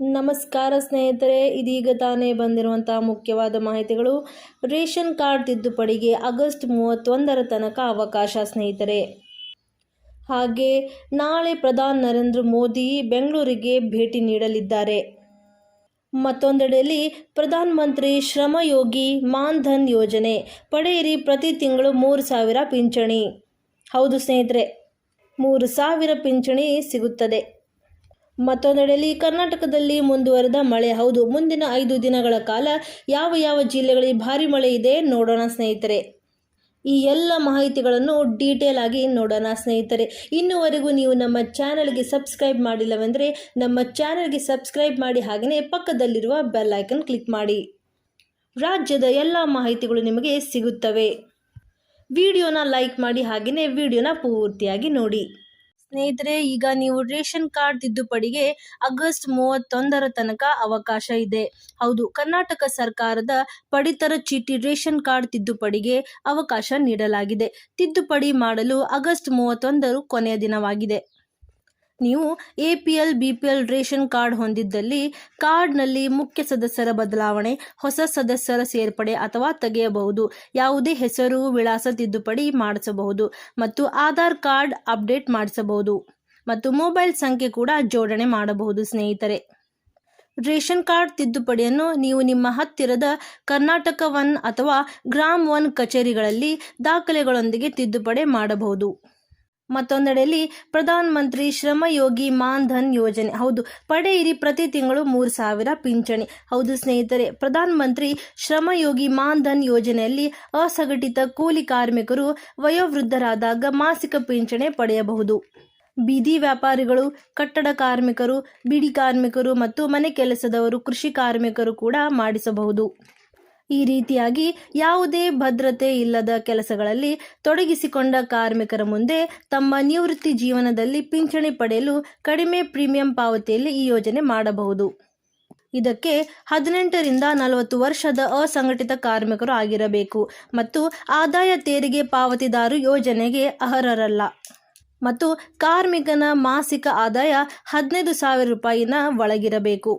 ನಮಸ್ಕಾರ ಸ್ನೇಹಿತರೆ, ಇದೀಗ ತಾನೇ ಬಂದಿರುವಂತಹ ಮುಖ್ಯವಾದ ಮಾಹಿತಿಗಳು. ರೇಷನ್ ಕಾರ್ಡ್ ತಿದ್ದುಪಡಿಗೆ ಆಗಸ್ಟ್ ಮೂವತ್ತೊಂದರ ತನಕ ಅವಕಾಶ ಸ್ನೇಹಿತರೆ. ಹಾಗೆ ನಾಳೆ ಪ್ರಧಾನಿ ನರೇಂದ್ರ ಮೋದಿ ಬೆಂಗಳೂರಿಗೆ ಭೇಟಿ ನೀಡಲಿದ್ದಾರೆ. ಮತ್ತೊಂದೆಡೆಯಲ್ಲಿ ಪ್ರಧಾನಮಂತ್ರಿ ಶ್ರಮಯೋಗಿ ಮಾನ್ಧನ್ ಯೋಜನೆ ಪಡೆಯಿರಿ ಪ್ರತಿ ತಿಂಗಳು ಮೂರು ಸಾವಿರ ಪಿಂಚಣಿ. ಹೌದು ಸ್ನೇಹಿತರೆ, ಮೂರು ಸಾವಿರ ಪಿಂಚಣಿ ಸಿಗುತ್ತದೆ. ಮತ್ತೊಂದೆಡೆಯಲ್ಲಿ ಕರ್ನಾಟಕದಲ್ಲಿ ಮುಂದುವರೆದ ಮಳೆ. ಹೌದು, ಮುಂದಿನ ಐದು ದಿನಗಳ ಕಾಲ ಯಾವ ಯಾವ ಜಿಲ್ಲೆಗಳಲ್ಲಿ ಭಾರಿ ಮಳೆ ಇದೆ ನೋಡೋಣ ಸ್ನೇಹಿತರೆ. ಈ ಎಲ್ಲ ಮಾಹಿತಿಗಳನ್ನು ಡೀಟೇಲ್ ಆಗಿ ನೋಡೋಣ ಸ್ನೇಹಿತರೆ. ಇನ್ನುವರೆಗೂ ನೀವು ನಮ್ಮ ಚಾನಲ್ಗೆ ಸಬ್ಸ್ಕ್ರೈಬ್ ಮಾಡಿಲ್ಲವೆಂದರೆ ನಮ್ಮ ಚಾನಲ್ಗೆ ಸಬ್ಸ್ಕ್ರೈಬ್ ಮಾಡಿ ಹಾಗೆಯೇ ಪಕ್ಕದಲ್ಲಿರುವ ಬೆಲ್ ಐಕನ್ ಕ್ಲಿಕ್ ಮಾಡಿ. ರಾಜ್ಯದ ಎಲ್ಲ ಮಾಹಿತಿಗಳು ನಿಮಗೆ ಸಿಗುತ್ತವೆ. ವಿಡಿಯೋನ ಲೈಕ್ ಮಾಡಿ ಹಾಗೆಯೇ ವಿಡಿಯೋನ ಪೂರ್ತಿಯಾಗಿ ನೋಡಿ. ಸ್ನೇಹಿತರೆ, ಈಗ ನೀವು ರೇಷನ್ ಕಾರ್ಡ್ ತಿದ್ದುಪಡಿಗೆ ಆಗಸ್ಟ್ ಮೂವತ್ತೊಂದರ ತನಕ ಅವಕಾಶ ಇದೆ. ಹೌದು, ಕರ್ನಾಟಕ ಸರ್ಕಾರದ ಪಡಿತರ ಚೀಟಿ ರೇಷನ್ ಕಾರ್ಡ್ ತಿದ್ದುಪಡಿಗೆ ಅವಕಾಶ ನೀಡಲಾಗಿದೆ. ತಿದ್ದುಪಡಿ ಮಾಡಲು ಆಗಸ್ಟ್ ಮೂವತ್ತೊಂದರು ಕೊನೆಯ ದಿನವಾಗಿದೆ. ನೀವು A P L B P L ration card ಹೊಂದಿದ್ದಲ್ಲಿ ಕಾರ್ಡ್ನಲ್ಲಿ ಮುಖ್ಯ ಸದಸ್ಯರ ಬದಲಾವಣೆ, ಹೊಸ ಸದಸ್ಯರ ಸೇರ್ಪಡೆ ಅಥವಾ ತೆಗೆಯಬಹುದು. ಯಾವುದೇ ಹೆಸರು, ವಿಳಾಸ ತಿದ್ದುಪಡಿ ಮಾಡಿಸಬಹುದು ಮತ್ತು ಆಧಾರ್ ಕಾರ್ಡ್ ಅಪ್ಡೇಟ್ ಮಾಡಿಸಬಹುದು ಮತ್ತು ಮೊಬೈಲ್ ಸಂಖ್ಯೆ ಕೂಡ ಜೋಡಣೆ ಮಾಡಬಹುದು ಸ್ನೇಹಿತರೆ. ರೇಷನ್ ಕಾರ್ಡ್ ತಿದ್ದುಪಡಿಯನ್ನು ನೀವು ನಿಮ್ಮ ಹತ್ತಿರದ ಕರ್ನಾಟಕ ಒನ್ ಅಥವಾ ಗ್ರಾಮ್ ಒನ್ ಕಚೇರಿಗಳಲ್ಲಿ ದಾಖಲೆಗಳೊಂದಿಗೆ ತಿದ್ದುಪಡಿ ಮಾಡಬಹುದು. ಮತ್ತೊಂದೆಡೆಯಲ್ಲಿ ಪ್ರಧಾನ ಮಂತ್ರಿ ಶ್ರಮಯೋಗಿ ಮಾನ್ಧನ್ ಯೋಜನೆ. ಹೌದು, ಪಡೆಯಿರಿ ಪ್ರತಿ ತಿಂಗಳು ಮೂರು ಸಾವಿರ ಪಿಂಚಣಿ. ಹೌದು ಸ್ನೇಹಿತರೆ, ಪ್ರಧಾನ ಮಂತ್ರಿ ಶ್ರಮಯೋಗಿ ಮಾನ್ಧನ್ ಯೋಜನೆಯಲ್ಲಿ ಅಸಂಘಟಿತ ಕೂಲಿ ಕಾರ್ಮಿಕರು ವಯೋವೃದ್ಧರಾದಾಗ ಮಾಸಿಕ ಪಿಂಚಣಿ ಪಡೆಯಬಹುದು. ಬೀದಿ ವ್ಯಾಪಾರಿಗಳು, ಕಟ್ಟಡ ಕಾರ್ಮಿಕರು, ಬಿಡಿ ಕಾರ್ಮಿಕರು ಮತ್ತು ಮನೆ ಕೆಲಸದವರು, ಕೃಷಿ ಕಾರ್ಮಿಕರು ಕೂಡ ಮಾಡಿಸಬಹುದು. ಈ ರೀತಿಯಾಗಿ ಯಾವುದೇ ಭದ್ರತೆ ಇಲ್ಲದ ಕೆಲಸಗಳಲ್ಲಿ ತೊಡಗಿಸಿಕೊಂಡ ಕಾರ್ಮಿಕರ ಮುಂದೆ ತಮ್ಮ ನಿವೃತ್ತಿ ಜೀವನದಲ್ಲಿ ಪಿಂಚಣಿ ಪಡೆಯಲು ಕಡಿಮೆ ಪ್ರೀಮಿಯಂ ಪಾವತಿಯಲ್ಲಿ ಈ ಯೋಜನೆ ಮಾಡಬಹುದು. ಇದಕ್ಕೆ ಹದಿನೆಂಟರಿಂದ ನಲವತ್ತು ವರ್ಷದ ಅಸಂಘಟಿತ ಕಾರ್ಮಿಕರು ಆಗಿರಬೇಕು ಮತ್ತು ಆದಾಯ ತೆರಿಗೆ ಪಾವತಿದಾರು ಯೋಜನೆಗೆ ಅರ್ಹರಲ್ಲ. ಮತ್ತು ಕಾರ್ಮಿಕನ ಮಾಸಿಕ ಆದಾಯ ಹದಿನೈದು ಸಾವಿರ ರೂಪಾಯಿನ ಒಳಗಿರಬೇಕು.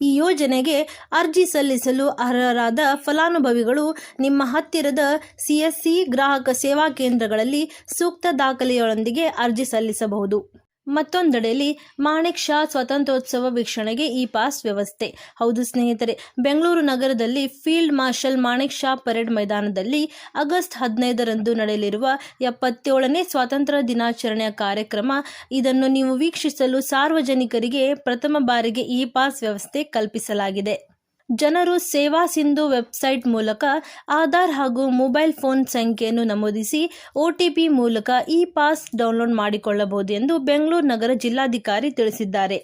ಈ ಯೋಜನೆಗೆ ಅರ್ಜಿ ಸಲ್ಲಿಸಲು ಅರ್ಹರಾದ ಫಲಾನುಭವಿಗಳು ನಿಮ್ಮ ಹತ್ತಿರದ ಸಿಎಸ್ಸಿ ಗ್ರಾಹಕ ಸೇವಾ ಕೇಂದ್ರಗಳಲ್ಲಿ ಸೂಕ್ತ ದಾಖಲೆಯೊಂದಿಗೆ ಅರ್ಜಿ ಸಲ್ಲಿಸಬಹುದು. ಮತ್ತೊಂದೆಡೆಯಲ್ಲಿ ಮಾಣಿಕ್ ಶಾ ಸ್ವಾತಂತ್ರ್ಯೋತ್ಸವ ವೀಕ್ಷಣೆಗೆ ಈ ಪಾಸ್ ವ್ಯವಸ್ಥೆ. ಹೌದು ಸ್ನೇಹಿತರೆ, ಬೆಂಗಳೂರು ನಗರದಲ್ಲಿ field marshal Manik Shah parade ಮೈದಾನದಲ್ಲಿ ಆಗಸ್ಟ್ ಹದಿನೈದರಂದು ನಡೆಯಲಿರುವ ಎಪ್ಪತ್ತೇಳನೇ ಸ್ವಾತಂತ್ರ್ಯ ದಿನಾಚರಣೆಯ ಕಾರ್ಯಕ್ರಮ. ಇದನ್ನು ನೀವು ವೀಕ್ಷಿಸಲು ಸಾರ್ವಜನಿಕರಿಗೆ ಪ್ರಥಮ ಬಾರಿಗೆ ಈ ಪಾಸ್ ವ್ಯವಸ್ಥೆ ಕಲ್ಪಿಸಲಾಗಿದೆ. ಜನರು ಸೇವಾ ಸಿಂಧು ವೆಬ್ಸೈಟ್ ಮೂಲಕ ಆಧಾರ್ ಹಾಗೂ ಮೊಬೈಲ್ ಫೋನ್ ಸಂಖ್ಯೆಯನ್ನು ನಮೂದಿಸಿ ಒಟಿಪಿ ಮೂಲಕ ಇ ಪಾಸ್ ಡೌನ್ಲೋಡ್ ಮಾಡಿಕೊಳ್ಳಬಹುದು ಎಂದು ಬೆಂಗಳೂರು ನಗರ ಜಿಲ್ಲಾಧಿಕಾರಿ ತಿಳಿಸಿದ್ದಾರೆ.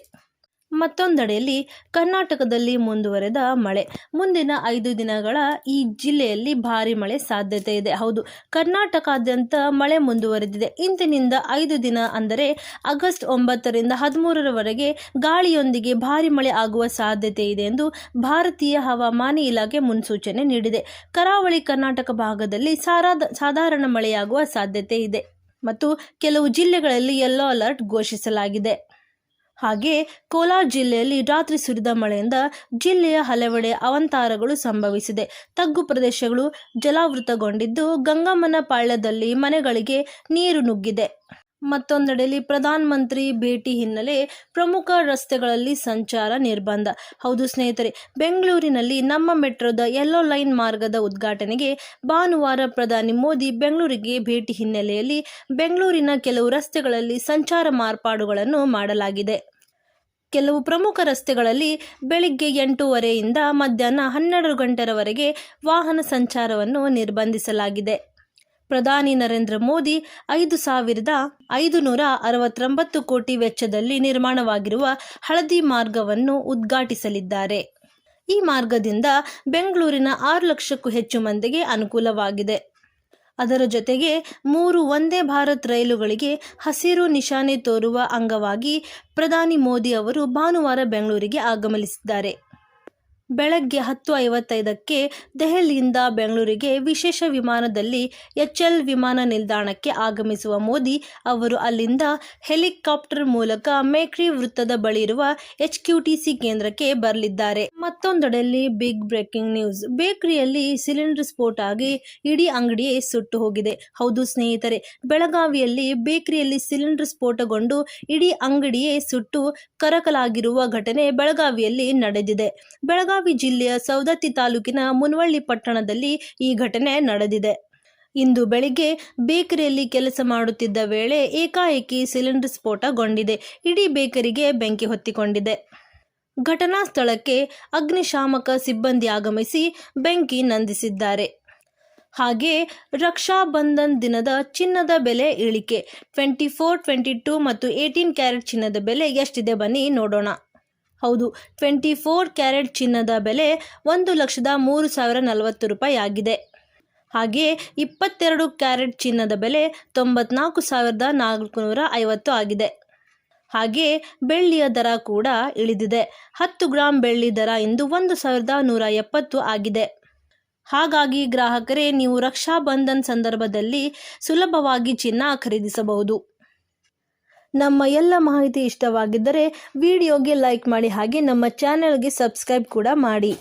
ಮತ್ತೊಂದೆಡೆಯಲ್ಲಿ ಕರ್ನಾಟಕದಲ್ಲಿ ಮುಂದುವರೆದ ಮಳೆ. ಮುಂದಿನ ಐದು ದಿನಗಳ ಈ ಜಿಲ್ಲೆಯಲ್ಲಿ ಭಾರಿ ಮಳೆ ಸಾಧ್ಯತೆ ಇದೆ. ಹೌದು ಕರ್ನಾಟಕಾದ್ಯಂತ ಮಳೆ ಮುಂದುವರೆದಿದೆ. ಇಂದಿನಿಂದ ಐದು ದಿನ ಅಂದರೆ ಆಗಸ್ಟ್ ಒಂಬತ್ತರಿಂದ ಹದಿಮೂರರವರೆಗೆ ಗಾಳಿಯೊಂದಿಗೆ ಭಾರಿ ಮಳೆ ಆಗುವ ಸಾಧ್ಯತೆ ಇದೆ ಎಂದು ಭಾರತೀಯ ಹವಾಮಾನ ಇಲಾಖೆ ಮುನ್ಸೂಚನೆ ನೀಡಿದೆ. ಕರಾವಳಿ ಕರ್ನಾಟಕ ಭಾಗದಲ್ಲಿ ಸಾರಾದ, ಸಾಧಾರಣ ಮಳೆಯಾಗುವ ಸಾಧ್ಯತೆ ಇದೆ. ಮತ್ತು ಕೆಲವು ಜಿಲ್ಲೆಗಳಲ್ಲಿ ಯೆಲ್ಲೋ ಅಲರ್ಟ್ ಘೋಷಿಸಲಾಗಿದೆ. ಹಾಗೆ ಕೋಲಾರ ಜಿಲ್ಲೆಯಲ್ಲಿ ರಾತ್ರಿ ಸುರಿದ ಮಳೆಯಿಂದ ಜಿಲ್ಲೆಯ ಹಲವೆಡೆ ಅವಂತಾರಗಳು ಸಂಭವಿಸಿದೆ. ತಗ್ಗು ಪ್ರದೇಶಗಳು ಜಲಾವೃತಗೊಂಡಿದ್ದು ಗಂಗಮ್ಮನ ಪಾಳ್ಯದಲ್ಲಿ ಮನೆಗಳಿಗೆ ನೀರು ನುಗ್ಗಿದೆ. ಮತ್ತೊಂದೆಡೆಯಲ್ಲಿ ಪ್ರಧಾನಮಂತ್ರಿ ಭೇಟಿ ಹಿನ್ನೆಲೆ ಪ್ರಮುಖ ರಸ್ತೆಗಳಲ್ಲಿ ಸಂಚಾರ ನಿರ್ಬಂಧ. ಹೌದು ಸ್ನೇಹಿತರೆ, ಬೆಂಗಳೂರಿನಲ್ಲಿ ನಮ್ಮ ಮೆಟ್ರೋದ ಯೆಲ್ಲೋ ಲೈನ್ ಮಾರ್ಗದ ಉದ್ಘಾಟನೆಗೆ ಭಾನುವಾರ ಪ್ರಧಾನಿ ಮೋದಿ ಬೆಂಗಳೂರಿಗೆ ಭೇಟಿ ಹಿನ್ನೆಲೆಯಲ್ಲಿ ಬೆಂಗಳೂರಿನ ಕೆಲವು ರಸ್ತೆಗಳಲ್ಲಿ ಸಂಚಾರ ಮಾರ್ಪಾಡುಗಳನ್ನು ಮಾಡಲಾಗಿದೆ. ಕೆಲವು ಪ್ರಮುಖ ರಸ್ತೆಗಳಲ್ಲಿ ಬೆಳಿಗ್ಗೆ ಎಂಟೂವರೆಯಿಂದ ಮಧ್ಯಾಹ್ನ ಹನ್ನೆರಡು ಗಂಟೆರವರೆಗೆ ವಾಹನ ಸಂಚಾರವನ್ನು ನಿರ್ಬಂಧಿಸಲಾಗಿದೆ. ಪ್ರಧಾನಿ ನರೇಂದ್ರ ಮೋದಿ ಐದು ಸಾವಿರದ ಐದು ನೂರ ಅರವತ್ತೊಂಬತ್ತು ಕೋಟಿ ವೆಚ್ಚದಲ್ಲಿ ನಿರ್ಮಾಣವಾಗಿರುವ ಹಳದಿ ಮಾರ್ಗವನ್ನು ಉದ್ಘಾಟಿಸಲಿದ್ದಾರೆ. ಈ ಮಾರ್ಗದಿಂದ ಬೆಂಗಳೂರಿನ ಆರು ಲಕ್ಷಕ್ಕೂ ಹೆಚ್ಚು ಮಂದಿಗೆ ಅನುಕೂಲವಾಗಿದೆ. ಅದರ ಜೊತೆಗೆ ಮೂರು ಒಂದೇ ಭಾರತ್ ರೈಲುಗಳಿಗೆ ಹಸಿರು ನಿಶಾನೆ ತೋರುವ ಅಂಗವಾಗಿ ಪ್ರಧಾನಿ ಮೋದಿ ಅವರು ಭಾನುವಾರ ಬೆಂಗಳೂರಿಗೆ ಆಗಮನಿಸಿದ್ದಾರೆ ಬೆಳಗ್ಗೆ ಹತ್ತು ಐವತ್ತೈದಕ್ಕೆ ದೆಹಲಿಯಿಂದ ಬೆಂಗಳೂರಿಗೆ ವಿಶೇಷ ವಿಮಾನದಲ್ಲಿ ಎಚ್ಎಲ್ ವಿಮಾನ ನಿಲ್ದಾಣಕ್ಕೆ ಆಗಮಿಸುವ ಮೋದಿ ಅವರು ಅಲ್ಲಿಂದ ಹೆಲಿಕಾಪ್ಟರ್ ಮೂಲಕ ಮೇಕ್ರಿ ವೃತ್ತದ ಬಳಿ ಇರುವ ಎಚ್ಕ್ಯೂಟಿಸಿ ಕೇಂದ್ರಕ್ಕೆ ಬರಲಿದ್ದಾರೆ. ಮತ್ತೊಂದೆಡೆಯಲ್ಲಿ ಬಿಗ್ ಬ್ರೇಕಿಂಗ್ ನ್ಯೂಸ್. ಬೇಕರಿಯಲ್ಲಿ ಸಿಲಿಂಡರ್ ಸ್ಫೋಟ ಆಗಿ ಇಡೀ ಅಂಗಡಿಯೇ ಸುಟ್ಟು ಹೋಗಿದೆ. ಹೌದು ಸ್ನೇಹಿತರೆ, ಬೆಳಗಾವಿಯಲ್ಲಿ ಬೇಕರಿಯಲ್ಲಿ ಸಿಲಿಂಡರ್ ಸ್ಫೋಟಗೊಂಡು ಇಡೀ ಅಂಗಡಿಯೇ ಸುಟ್ಟು ಕರಕಲಾಗಿರುವ ಘಟನೆ ಬೆಳಗಾವಿಯಲ್ಲಿ ನಡೆದಿದೆ. ಬೆಳಗಾವಿ ಜಿಲ್ಲೆಯ ಸೌದತ್ತಿ ತಾಲೂಕಿನ ಮುನವಳ್ಳಿ ಪಟ್ಟಣದಲ್ಲಿ ಈ ಘಟನೆ ನಡೆದಿದೆ. ಇಂದು ಬೆಳಿಗ್ಗೆ ಬೇಕರಿಯಲ್ಲಿ ಕೆಲಸ ಮಾಡುತ್ತಿದ್ದ ವೇಳೆ ಏಕಾಏಕಿ ಸಿಲಿಂಡರ್ ಸ್ಫೋಟಗೊಂಡಿದೆ. ಇಡೀ ಬೇಕರಿಗೆ ಬೆಂಕಿ ಹೊತ್ತಿಕೊಂಡಿದೆ. ಘಟನಾ ಸ್ಥಳಕ್ಕೆ ಅಗ್ನಿಶಾಮಕ ಸಿಬ್ಬಂದಿ ಆಗಮಿಸಿ ಬೆಂಕಿ ನಂದಿಸಿದ್ದಾರೆ. ಹಾಗೆ ರಕ್ಷಾ ಬಂಧನ್ ದಿನದ ಚಿನ್ನದ ಬೆಲೆ ಇಳಿಕೆ. ಟ್ವೆಂಟಿ ಫೋರ್, ಟ್ವೆಂಟಿ ಟೂ ಮತ್ತು ಏಯ್ಟೀನ್ ಕ್ಯಾರೆಟ್ ಚಿನ್ನದ ಬೆಲೆ ಎಷ್ಟಿದೆ ಬನ್ನಿ ನೋಡೋಣ. ಹೌದು ಟ್ವೆಂಟಿ ಫೋರ್ ಕ್ಯಾರೆಟ್ ಚಿನ್ನದ ಬೆಲೆ ಒಂದು ಲಕ್ಷದ ಮೂರು ಸಾವಿರ ನಲವತ್ತು ರೂಪಾಯಿ ಆಗಿದೆ. ಹಾಗೆಯೇ ಇಪ್ಪತ್ತೆರಡು ಕ್ಯಾರೆಟ್ ಚಿನ್ನದ ಬೆಲೆ ತೊಂಬತ್ನಾಲ್ಕು ಸಾವಿರದ ನಾಲ್ಕುನೂರ ಐವತ್ತು ಆಗಿದೆ. ಹಾಗೆಯೇ ಬೆಳ್ಳಿಯ ದರ ಕೂಡ ಇಳಿದಿದೆ. ಹತ್ತು ಗ್ರಾಂ ಬೆಳ್ಳಿ ದರ ಇಂದು ಒಂದು ಸಾವಿರದ ನೂರ ಎಪ್ಪತ್ತು ಆಗಿದೆ. ಹಾಗಾಗಿ ಗ್ರಾಹಕರೇ, ನೀವು ರಕ್ಷಾ ಬಂಧನ್ ಸಂದರ್ಭದಲ್ಲಿ ಸುಲಭವಾಗಿ ಚಿನ್ನ ಖರೀದಿಸಬಹುದು. ನಮ್ಮ ಎಲ್ಲ ಮಾಹಿತಿ ಇಷ್ಟವಾಗಿದ್ದರೆ ವಿಡಿಯೋಗೆ ಲೈಕ್ ಮಾಡಿ ಹಾಗೆ ನಮ್ಮ ಚಾನೆಲ್ಗೆ ಸಬ್ಸ್ಕ್ರೈಬ್ ಕೂಡ ಮಾಡಿ.